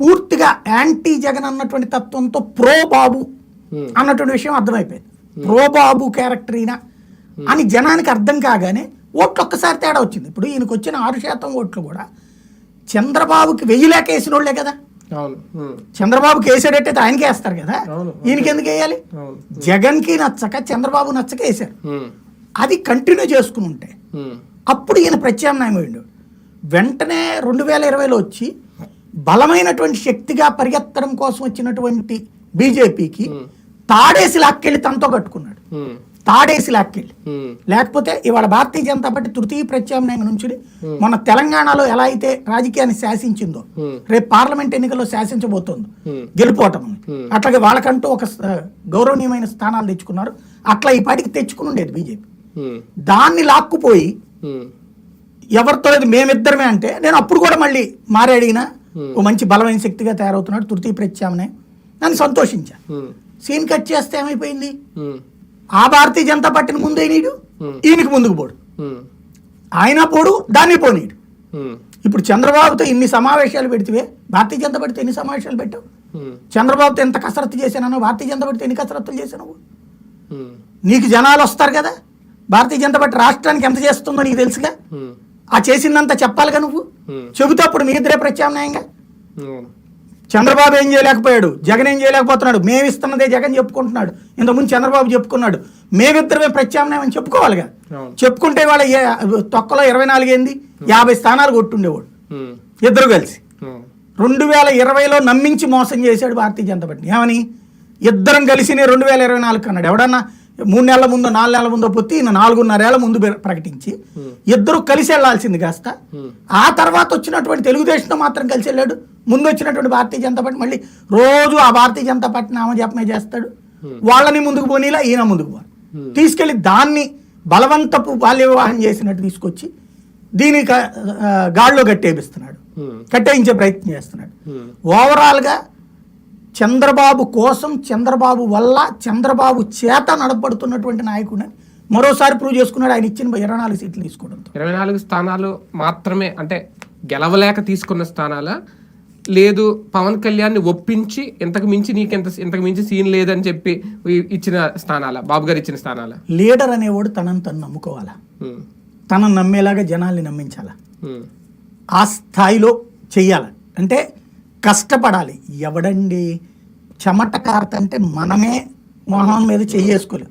పూర్తిగా యాంటీ జగన్ అన్నటువంటి తత్వంతో ప్రో బాబు Hmm. అన్నటువంటి విషయం అర్థమైపోయింది. ప్రో బాబు క్యారెక్టర్ ఈయన. అని జనానికి అర్థం కాగానే ఓట్లు ఒక్కసారి తేడా వచ్చింది. ఇప్పుడు ఈయనకు వచ్చిన ఆరు శాతం ఓట్లు కూడా చంద్రబాబుకి వెయ్యి లేక వేసిన వాళ్ళే కదా చంద్రబాబుకి వేసాడట్టయితే ఆయనకే వేస్తారు కదా. ఈయనకి ఎందుకు వేయాలి? జగన్కి నచ్చక చంద్రబాబు నచ్చక వేశారు. అది కంటిన్యూ చేసుకుని ఉంటే అప్పుడు ఈయన ప్రత్యామ్నాయం అయ్యిండు. వెంటనే రెండు వేల ఇరవైలో వచ్చి బలమైనటువంటి శక్తిగా పరిగెత్తడం కోసం వచ్చినటువంటి బీజేపీకి తాడేసి లాక్కెళ్ళి తనతో కట్టుకున్నాడు. తాడేసి లాక్కెళ్ళి. లేకపోతే ఇవాళ భారతీయ జనతా పార్టీ తృతీయ ప్రత్యామ్నాయం నుంచి మన తెలంగాణలో ఎలా అయితే రాజకీయాన్ని శాసించిందో. రేపు పార్లమెంట్ ఎన్నికల్లో శాసించబోతోందో. గెలిపోవటం. అట్లాగే వాళ్ళకంటూ ఒక గౌరవనీయమైన స్థానాలు తెచ్చుకున్నారు. అట్లా ఈ పాటికి తెచ్చుకుని ఉండేది బీజేపీ. దాన్ని లాక్కుపోయి ఎవరితో లేదు మేమిద్దరమే అంటే నేను అప్పుడు కూడా మళ్ళీ మారి అడిగిన ఓ మంచి బలమైన శక్తిగా తయారవుతున్నాడు తృతీయ ప్రత్యామ్నాయం. నన్ను సంతోషించా. ఉమ్, సీన్ కట్ చేస్తే ఏమైపోయింది? ఉమ్, ఆ భారతీయ జనతా పార్టీని ముందే నీడు Hmm. ఈయనకి ముందుకు పోడు. ఆయన పోడు దాన్ని పోనీడు ఇప్పుడు చంద్రబాబుతో ఇన్ని సమావేశాలు పెడితే భారతీయ జనతా పార్టీతో ఎన్ని సమావేశాలు పెట్టావు? చంద్రబాబుతో ఎంత కసరత్తు చేశానో భారతీయ జనతా పార్టీతో ఎన్ని కసరత్తులు చేశావు నీకు జనాలు వస్తారు కదా? భారతీయ జనతా పార్టీ రాష్ట్రానికి ఎంత చేస్తుందో నీకు తెలుసుగా? ఆ చేసిందంతా చెప్పాలిగా నువ్వు? చెబుతా అప్పుడు మీ ఇద్దరే ప్రత్యామ్నాయంగా? చంద్రబాబు ఏం చేయలేకపోయాడు జగన్ ఏం చేయలేకపోతున్నాడు మేము ఇస్తున్నదే జగన్ చెప్పుకుంటున్నాడు ఇంతకుముందు చంద్రబాబు చెప్పుకున్నాడు మేమిద్దరమే ప్రత్యామ్నాయం అని చెప్పుకోవాలిగా. చెప్పుకుంటే వాళ్ళ తొక్కలో ఇరవై నాలుగు ఏంది? యాభై స్థానాలు కొట్టుండేవాడు. ఇద్దరు కలిసి. రెండు వేల ఇరవైలో నమ్మించి మోసం చేశాడు భారతీయ జనతా పార్టీ. ఏమని? ఇద్దరం కలిసి రెండు వేల ఇరవై నాలుగు అన్నాడు ఎవడన్నా మూడు నెలల ముందో నాలుగు నెలల ముందో పొత్తి ఈయన నాలుగున్నరేళ్ళ ముందు ప్ర- ప్రకటించి ఇద్దరు కలిసి వెళ్ళాల్సింది కాస్త. ఉమ్, ఆ తర్వాత వచ్చినటువంటి తెలుగుదేశంతో మాత్రం కలిసి వెళ్ళాడు. ముందు వచ్చినటువంటి భారతీయ జనతా పార్టీ మళ్ళీ రోజు ఆ భారతీయ జనతా పార్టీ నామజపమే చేస్తాడు. వాళ్ళని ముందుకు పోనీలా ఈయన ముందుకు పో తీసుకెళ్ళి దాన్ని బలవంతపు బాల్య వివాహం చేసినట్టు తీసుకొచ్చి దీని గాడిలో కట్టేపిస్తున్నాడు కట్టేయించే ప్రయత్నం చేస్తున్నాడు. ఓవరాల్గా చంద్రబాబు కోసం చంద్రబాబు వల్ల చంద్రబాబు చేత నడపడుతున్నటువంటి నాయకుడిని మరోసారి ప్రూవ్ చేసుకున్నాడు. ఆయన ఇచ్చిన ఇరవై నాలుగు సీట్లు తీసుకోవడంతో. ఇరవై నాలుగు స్థానాలు మాత్రమే అంటే గెలవలేక తీసుకున్న స్థానాల? లేదు పవన్ కళ్యాణ్ని ఒప్పించి ఇంతకు మించి నీకెంత ఇంతకు మించి సీన్ లేదని చెప్పి ఇచ్చిన స్థానాల? బాబు గారు ఇచ్చిన స్థానాల? లీడర్ అనేవాడు తనను తను నమ్ముకోవాలా? తనను నమ్మేలాగా జనాల్ని నమ్మించాలా? ఆ స్థాయిలో చెయ్యాలి? అంటే కష్టపడాలి. ఎవడండి? చెమట కారతంటే మనమే మొహం మీద చెయ్యేసుకోలేదు